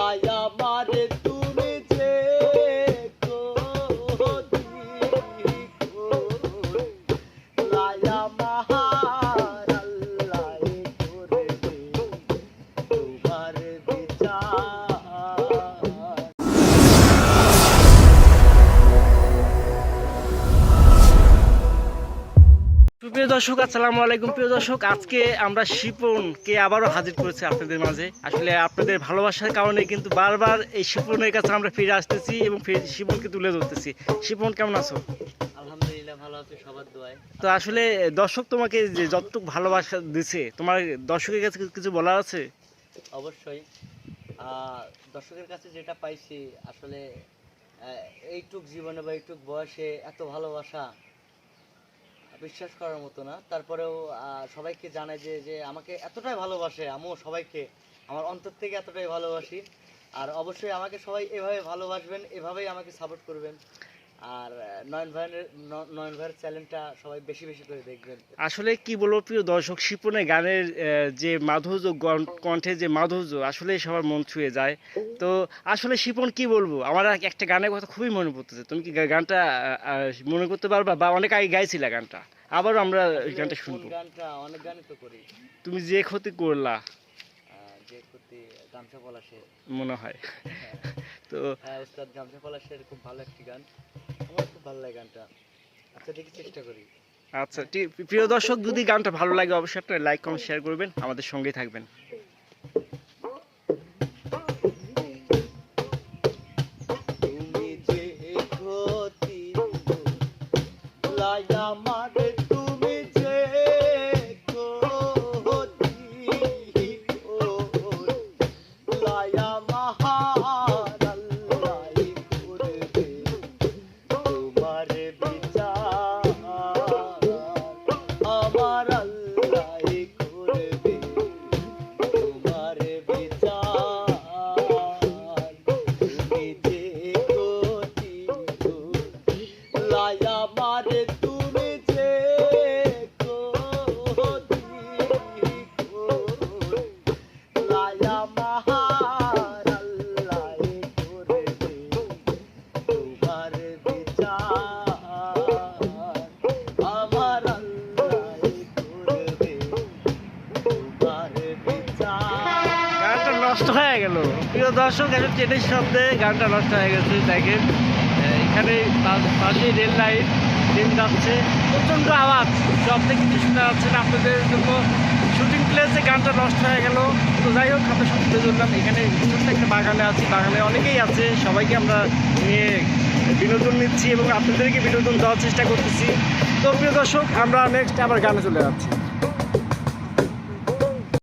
ராயா দর্শক আসসালামু আলাইকুম। প্রিয় দর্শক আজকে আমরা শিপনকে আবারও হাজির করেছি আপনাদের মাঝে। আসলে আপনাদের ভালোবাসার কারণে কিন্তু বারবার এই শিপনের কাছে আমরা ফিরে আসতেছি এবং শিপনকে তুলে ধরতেছি। শিপন কেমন আছো? আলহামদুলিল্লাহ ভালো আছি সবার দোয়ায়। তো আসলে দর্শক তোমাকে যে যতটুকু ভালোবাসা দিছে তোমার দর্শকের কাছে কিছু বলার আছে? অবশ্যই। দর্শকের কাছে যেটা পাইছি আসলে এইটুক জীবনে বা এইটুক বয়সে এত ভালোবাসা বিশ্বাস করার মতো না। তারপরেও সবাইকে জানায় যে যে আমাকে এতটাই ভালোবাসে, আমিও সবাইকে, আমার অন্তর থেকে এতটাই ভালোবাসি। আর অবশ্যই আমাকে সবাই এভাবে ভালোবাসবেন, এভাবেই আমাকে সাপোর্ট করবেন। আর নয়ন ভাইয়ের নয়ন ভাইয়ের চ্যানেলটা সবাই বেশি বেশি করে দেখবেন। আসলে কি বলব প্রিয় দর্শক শিপনের গানের যে মাধুর্য কণ্ঠে যে মাধুর্য আসলে সবার মন ছুঁয়ে যায়। তো আসলে শিপন কি বলব? আমার একটা গানের কথা খুবই মনে পড়তেছে। তুমি কি গানটা মনে করতে পারবা? বা অনেক আগে গাইছিলে গানটা? আবারও আমরা গানটা শুনব। গানটা অনেক গানই তো করি। তুমি যে ক্ষতি করলা। মনে হয়। তো হ্যাঁ উস্তাদ গামছা পলাশের খুব ভালো একটি গান। আমার খুব ভালো লাগে গানটা। আচ্ছা দেখি চেষ্টা করি। আচ্ছা প্রিয় দর্শক যদি গানটা ভালো লাগে অবশ্যই আপনারা লাইক কমেন্ট শেয়ার করবেন। আমাদের সঙ্গে থাকবেন। তুমি নষ্ট হয়ে গেল। প্রিয় দর্শক এখন ট্রেনের শব্দে গানটা নষ্ট হয়ে গেছে, দেখেন। এখানে পাশে রেল লাইন ট্রেন যাচ্ছে। প্রচণ্ড আওয়াজ, শব্দে কিছু শোনা যাচ্ছে না আপনাদের জন্য। শুটিং প্লেসে গানটা নষ্ট হয়ে গেল। তো যাই হোক, আমরা তুলে ধরলাম। এখানে একটা বাগানে আছি, বাগানে অনেকেই আছে। সবাইকে আমরা নিয়ে বিনোদন নিচ্ছি এবং আপনাদেরকে বিনোদন দেওয়ার চেষ্টা করতেছি। তো প্রিয় দর্শক, আমরা নেক্সট আবার গানে চলে যাচ্ছি।